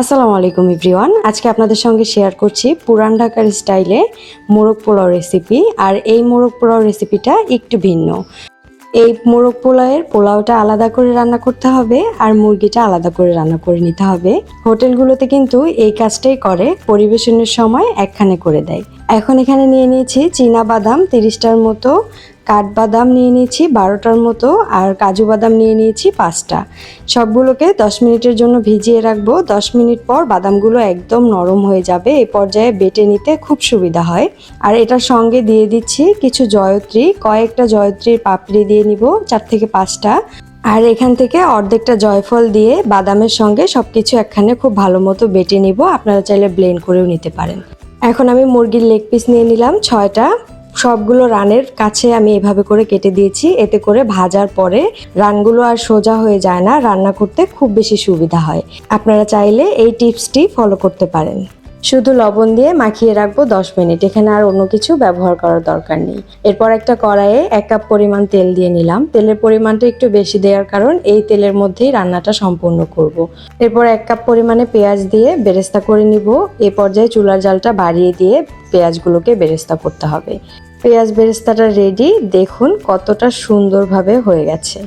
আসসালামু আলাইকুম, এভরিওয়ান। আজকে আপনাদের সঙ্গে শেয়ার করছি পুরান ঢাকার স্টাইলে মোরগ পোলাও রেসিপি, আর এই মোরগ পোলাও রেসিপিটা একটু ভিন্ন। এই মোরগ পোলাওয়ের পোলাওটা আলাদা করে রান্না করতে হবে, আর মুরগিটা আলাদা করে রান্না করে নিতে হবে। হোটেলগুলোতে কিন্তু এই কাজটাই করে, পরিবেশনের সময় একখানে করে দেয়। এখন এখানে নিয়ে নিয়েছি চীনা বাদাম তিরিশটার মতো কাঠবাদাম নিয়ে নিয়েছি বারোটার মতো আর কাজু বাদাম নিয়ে নিয়েছি পাঁচটা। সবগুলোকে দশ মিনিটের জন্য ভিজিয়ে রাখব। দশ মিনিট পর বাদামগুলো একদম নরম হয়ে যাবে। এ পর্যায়ে বেটে নিতে খুব সুবিধা হয়। আর এটার সঙ্গে দিয়ে দিচ্ছি কিছু জয়ত্রী। কয়েকটা জয়ত্রীর পাপড়ি দিয়ে নিব, চার থেকে পাঁচটা। আর এখান থেকে অর্ধেকটা জয়ফল দিয়ে বাদামের সঙ্গে সবকিছু একখানে খুব ভালো মতো বেটে নিব। আপনারা চাইলে ব্লেন্ড করেও নিতে পারেন। এখন আমি মুরগির লেগ পিস নিয়ে নিলাম, ছয়টা। সবগুলো রানের কাছে আমি এভাবে করে কেটে দিয়েছি, এতে করে ভাজার পরে রানগুলো আর সোজা হয়ে যায় না, রান্না করতে খুব বেশি সুবিধা হয়। আপনারা চাইলে এই টিপসটি ফলো করতে পারেন। শুধু লবণ দিয়ে মাখিয়ে রাখব দশ মিনিট। এখানে আর অন্য কিছু ব্যবহার করার দরকার নেই। এরপর একটা কড়াইয়ে এক কাপ পরিমাণ তেল দিয়ে নিলাম। তেলের পরিমাণটা একটু বেশি দেওয়ার কারণ এই তেলের মধ্যেই রান্নাটা সম্পূর্ণ করব। এরপর এক কাপ পরিমাণে পেঁয়াজ দিয়ে বেরেস্তা করে নিব। এ পর্যায়ে চুলার জালটা বাড়িয়ে দিয়ে পেঁয়াজগুলোকে বেরেস্তা করতে হবে। পেঁয়াজ বেরেস্তাটা রেডি দেখুন কতটা সুন্দরভাবে হয়ে গেছে।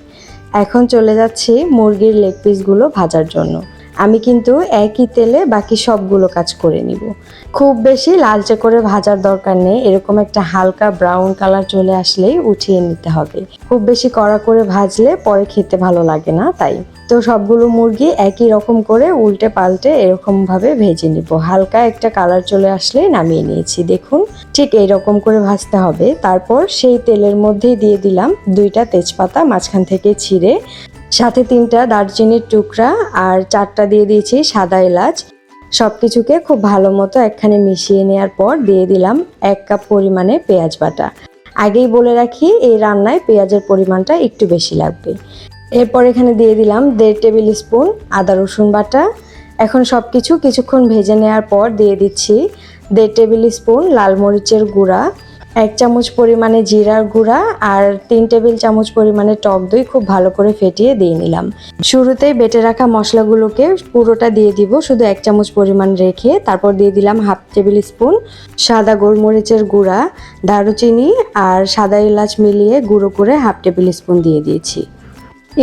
এখন চলে যাচ্ছি মুরগির লেগ পিসগুলো ভাজার জন্য। আমি কিন্তু একই তেলে বাকি সবগুলো কাজ করে নিব। খুব বেশি লালচে করে ভাজার দরকার নেই, এরকম একটা হালকা ব্রাউন কালার চলে আসলেই উঠিয়ে নিতে হবে। খুব বেশি কড়া করে ভাজলে পরে খেতে ভালো লাগে না, তাই। তো সবগুলো মুরগি একই রকম করে উল্টে পাল্টে এরকম ভাবে ভেজে নিব। হালকা একটা কালার চলে আসলে নামিয়ে নিয়েছি, দেখুন। ঠিক এইরকম করে ভাজতে হবে। তারপর সেই তেলের মধ্যেই দিয়ে দিলাম দুইটা তেজপাতা, মাঝখান থেকে ছিঁড়ে সাথে তিনটা দারচিনির টুকরা আর চারটা দিয়ে দিয়েছি সাদা এলাচ। সব কিছুকে খুব ভালো মতো একখানে মিশিয়ে নেওয়ার পর দিয়ে দিলাম এক কাপ পরিমাণে পেঁয়াজ বাটা। আগেই বলে রাখি, এই রান্নায় পেঁয়াজের পরিমাণটা একটু বেশি লাগবে। এরপর এখানে দিয়ে দিলাম দেড় টেবিল স্পুন আদা রসুন বাটা। এখন সব কিছু কিছুক্ষণ ভেজে নেওয়ার পর দিয়ে দিচ্ছি দেড় টেবিল স্পুন লাল মরিচের গুঁড়া। এক চামচ পরিমাণে জিরার গুঁড়া আর তিন টেবিল চামচ পরিমাণে টক দই খুব ভালো করে ফেটিয়ে দিয়ে নিলাম। শুরুতেই বেটে রাখা মশলাগুলোকে পুরোটা দিয়ে দিব, শুধু এক চামচ পরিমাণ রেখে তারপর দিয়ে দিলাম হাফ টেবিল স্পুন সাদা গোলমরিচের গুঁড়া, দারুচিনি আর সাদা এলাচ মিলিয়ে গুঁড়ো করে হাফ টেবিল স্পুন দিয়ে দিয়েছি।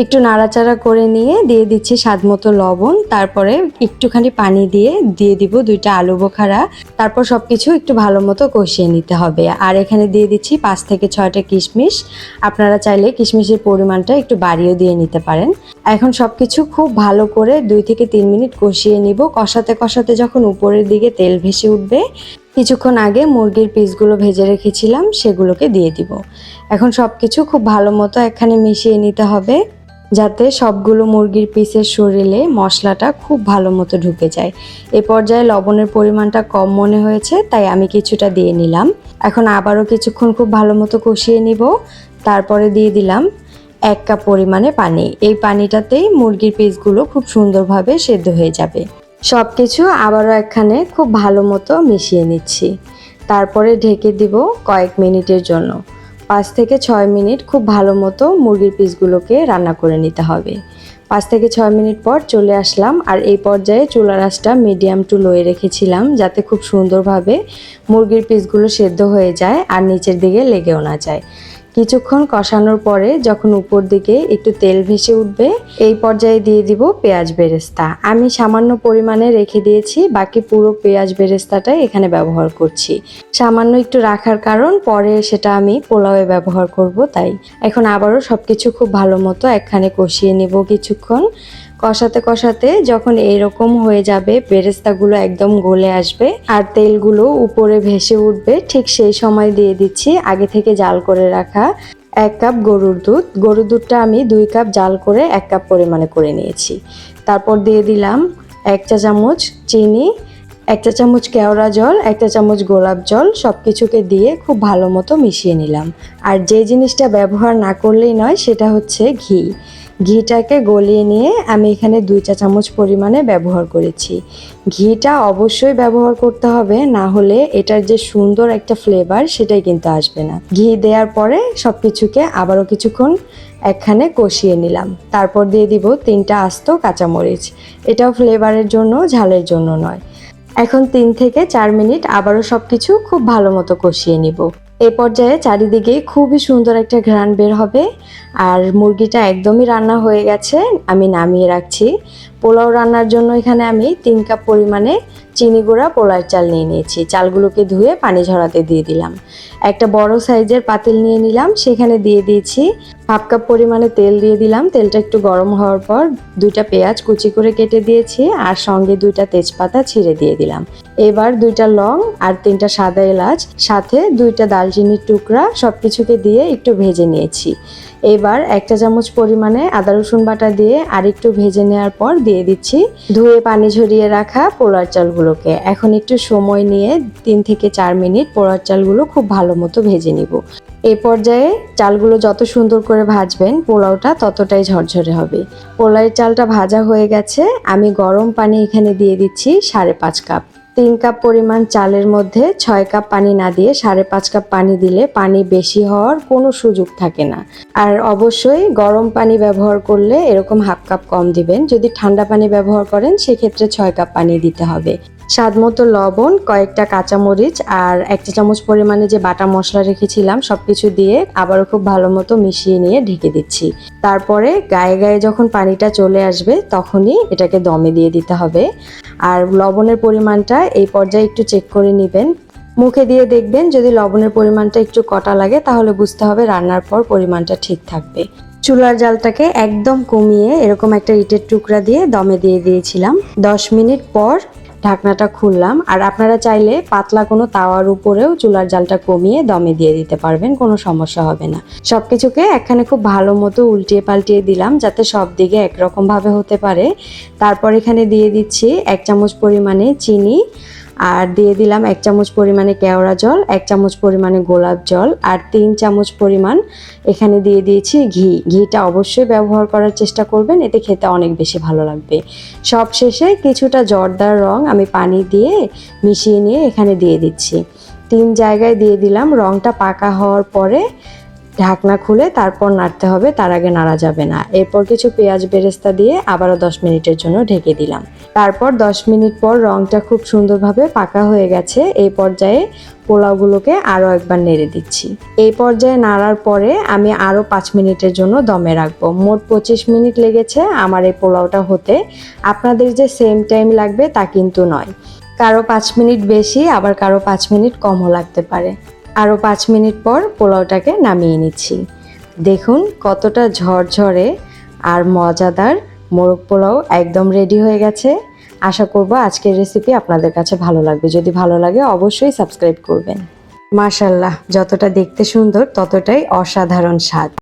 একটু নাড়াচাড়া করে নিয়ে দিয়ে দিচ্ছি স্বাদ মতো লবণ। তারপরে একটুখানি পানি দিয়ে দিয়ে দিব দুইটা আলু বোখারা। তারপর সব কিছু একটু ভালো মতো কষিয়ে নিতে হবে। আর এখানে দিয়ে দিচ্ছি পাঁচ থেকে ছয়টা কিশমিশ। আপনারা চাইলে কিশমিশের পরিমাণটা একটু বাড়িয়েও দিয়ে নিতে পারেন। এখন সব কিছু খুব ভালো করে দুই থেকে তিন মিনিট কষিয়ে নিব। কষাতে কষাতে যখন উপরের দিকে তেল ভেসে উঠবে, কিছুক্ষণ আগে মুরগির পিসগুলো ভেজে রেখেছিলাম, সেগুলোকে দিয়ে দিব। এখন সব কিছু খুব ভালো মতো এখানে মিশিয়ে নিতে হবে। যাতে সবগুলো মুরগির পিসের শরীরে মশলাটা খুব ভালো মতো ঢুকে যায়। এ পর্যায়ে লবণের পরিমাণটা কম মনে হয়েছে, তাই আমি কিছুটা দিয়ে নিলাম। এখন আবারও কিছুক্ষণ খুব ভালো মতো কষিয়ে নিব। তারপরে দিয়ে দিলাম এক কাপ পরিমাণে পানি। এই পানিটাতেই মুরগির পিসগুলো খুব সুন্দরভাবে সেদ্ধ হয়ে যাবে। সব কিছু আবারও এখানে খুব ভালো মতো মিশিয়ে নিচ্ছি। তারপরে ঢেকে দিব কয়েক মিনিটের জন্য। পাঁচ থেকে ছয় মিনিট খুব ভালো মতো মুরগির পিসগুলোকে রান্না করে নিতে হবে। পাঁচ থেকে ছয় মিনিট পর চলে আসলাম আর এই পর্যায়ে চুলা রাসটা মিডিয়াম টু লোয়ে রেখেছিলাম যাতে খুব সুন্দরভাবে মুরগির পিসগুলো সেদ্ধ হয়ে যায় আর নিচের দিকে লেগেও না যায়। কিছুক্ষণ কষানোর পরে যখন উপর দিকে একটু তেল ভেসে উঠবে, এই পর্যায়ে দিয়ে দিব পেঁয়াজ বেরেস্তা। আমি সামান্য পরিমাণে রেখে দিয়েছি, বাকি পুরো পেঁয়াজ বেরেস্তাটাই এখানে ব্যবহার করছি। সামান্য একটু রাখার কারণ, পরে সেটা আমি পোলাওয়ে ব্যবহার করব, তাই। এখন আবারও সব কিছু খুব ভালো মতো একখানে কষিয়ে নেব কিছুক্ষণ। কষাতে কষাতে যখন এইরকম হয়ে যাবে, বেরেস্তাগুলো একদম গলে আসবে আর তেলগুলো উপরে ভেসে উঠবে, ঠিক সেই সময় দিয়ে দিচ্ছি আগে থেকে জাল করে রাখা এক কাপ গরুর দুধ। গরুর দুধটা আমি দুই কাপ জাল করে এক কাপ পরিমাণে করে নিয়েছি। তারপর দিয়ে দিলাম এক চা চামচ চিনি, এক চা চামচ কেওড়া জল, এক চা চামচ গোলাপ জল সব কিছুকে দিয়ে খুব ভালো মতো মিশিয়ে নিলাম। আর যে জিনিসটা ব্যবহার না করলেই নয়, সেটা হচ্ছে ঘি। ঘিটাকে গলিয়ে নিয়ে আমি এখানে দুই চা চামচ পরিমাণে ব্যবহার করেছি। ঘিটা অবশ্যই ব্যবহার করতে হবে, না হলে এটার যে সুন্দর একটা ফ্লেভার সেটাই কিন্তু আসবে না। ঘি দেওয়ার পরে সব কিছুকে আবারও কিছুক্ষণ একখানে কষিয়ে নিলাম। তারপর দিয়ে দিব তিনটা আস্ত কাঁচামরিচ। এটাও ফ্লেভারের জন্য, ঝালের জন্য নয়। এখন তিন থেকে চার মিনিট আবারও সব কিছু খুব ভালো মতো কষিয়ে নিব। এ পর্যায়ে চারিদিকে খুবই সুন্দর একটা ঘ্রাণ বের হবে। আর মুরগিটা একদমই রান্না হয়ে গেছে, আমি নামিয়ে রাখছি। পোলাও রান্নার জন্য এখানে আমি তিন কাপ পরিমাণে চিনি গুঁড়া পোলার চাল নিয়ে নিয়েছি। চালগুলোকে ধুয়ে পানি ঝরাতে দিয়ে দিলাম। একটা বড় সাইজের পাতিল নিয়ে নিলাম, সেখানে দিয়ে দিয়েছি হাফ কাপ পরিমাণে তেল দিয়ে দিলাম। তেলটা একটু গরম হওয়ার পর দুইটা পেঁয়াজ কুচি করে কেটে দিয়েছি, আর সঙ্গে দুইটা তেজপাতা ছিঁড়ে দিয়ে দিলাম। এবার দুইটা লং আর তিনটা সাদা এলাচ, সাথে দুইটা দালচিনির টুকরা সব কিছুকে দিয়ে একটু ভেজে নিয়েছি। এবার একটা চামচ পরিমাণে আদা রসুন বাটা দিয়ে আর একটু ভেজে নেওয়ার পর দিয়ে দিচ্ছি। ধুয়ে পানি ঝরিয়ে রাখা পোলার চালগুলোকে। এখন একটু সময় নিয়ে তিন থেকে চার মিনিট পোলার চালগুলো খুব ভালো মতো ভেজে নিব। এ পর্যায়ে চালগুলো যত সুন্দর করে ভাজবেন, পোলাওটা ততটাই ঝরঝরে হবে। পোলাওয়ের চালটা ভাজা হয়ে গেছে। আমি গরম পানি এখানে দিয়ে দিচ্ছি সাড়ে পাঁচ কাপ। তিন কাপ পরিমাণ চালের মধ্যে ছয় কাপ পানি না দিয়ে সাড়ে পাঁচ কাপ পানি দিলে পানি বেশি হওয়ার কোনো সুযোগ থাকে না। আর অবশ্যই গরম পানি ব্যবহার করলে এরকম হাফ কাপ কম দিবেন। যদি ঠান্ডা পানি ব্যবহার করেন, সেক্ষেত্রে ছয় কাপ পানি দিতে হবে। স্বাদ মতো লবণ, কয়েকটা কাঁচামরিচ আর এক চা চামচ পরিমাণে যে বাটা মশলা রেখেছিলাম সব কিছু দিয়ে আবারও খুব ভালো মতো মিশিয়ে নিয়ে ঢেকে দিচ্ছি। তারপরে গায়ে গায়ে যখন পানিটা চলে আসবে, তখনই এটাকে দমে দিয়ে দিতে হবে। আর লবণের পরিমাণটা এই পর্যায়ে একটু চেক করে নেবেন। মুখে দিয়ে দেখবেন যদি লবণের পরিমাণটা একটু কটা লাগে, তাহলে বুঝতে হবে রান্নার পর পরিমাণটা ঠিক থাকবে। চুলার জালটাকে একদম কমিয়ে এরকম একটা ইটের টুকরা দিয়ে দমে দিয়ে দিয়েছিলাম। দশ মিনিট পর ঢাকনাটা খুললাম, আর আপনারা চাইলে পাতলা কোনো তাওয়ার উপরেও চুলার জালটা কমিয়ে দমে দিয়ে দিতে পারবেন, কোনো সমস্যা হবে না। সব কিছুকে এখানে খুব ভালো মতো উল্টিয়ে পাল্টিয়ে দিলাম, যাতে সব দিকে একরকমভাবে হতে পারে। তারপর এখানে দিয়ে দিচ্ছি এক চামচ পরিমাণে চিনি আর দিয়ে দিলাম এক চামচ পরিমাণে কেওড়া জল, এক চামচ পরিমাণে গোলাপ জল আর তিন চামচ পরিমাণ এখানে দিয়ে দিয়েছি ঘি। ঘিটা অবশ্যই ব্যবহার করার চেষ্টা করবেন, এতে খেতে অনেক বেশি ভালো লাগবে। সব শেষে কিছুটা জর্দার রং আমি পানি দিয়ে মিশিয়ে নিয়ে এখানে দিয়ে দিচ্ছি। তিন জায়গায় দিয়ে দিলাম, রংটা পাকা হওয়ার পরে ঢাকনা খুলে তারপর নাড়তে হবে, তার আগে নাড়া যাবে না। এরপর কিছু পেঁয়াজ বেরেস্তা দিয়ে আবারও দশ মিনিটের জন্য ঢেকে দিলাম। তারপর দশ মিনিট পর রংটা খুব সুন্দরভাবে পাকা হয়ে গেছে। এই পর্যায়ে পোলাওগুলোকে আরও একবার নেড়ে দিচ্ছি। এই পর্যায়ে নাড়ার পরে আমি আরও পাঁচ মিনিটের জন্য দমে রাখব। মোট পঁচিশ মিনিট লেগেছে আমার এই পোলাওটা হতে। আপনাদের যে সেম টাইম লাগবে তা কিন্তু নয়। কারও পাঁচ মিনিট বেশি, আবার কারও পাঁচ মিনিট কমও লাগতে পারে। আরও পাঁচ মিনিট পর পোলাওটাকে নামিয়ে নিচ্ছি। দেখুন কতটা ঝরঝরে আর মজাদার মোরগ পোলাও একদম রেডি হয়ে গেছে। আশা করব আজকের রেসিপি আপনাদের কাছে ভালো লাগবে। যদি ভালো লাগে অবশ্যই সাবস্ক্রাইব করবেন। মাশাল্লাহ যতটা দেখতে সুন্দর ততটাই অসাধারণ স্বাদ।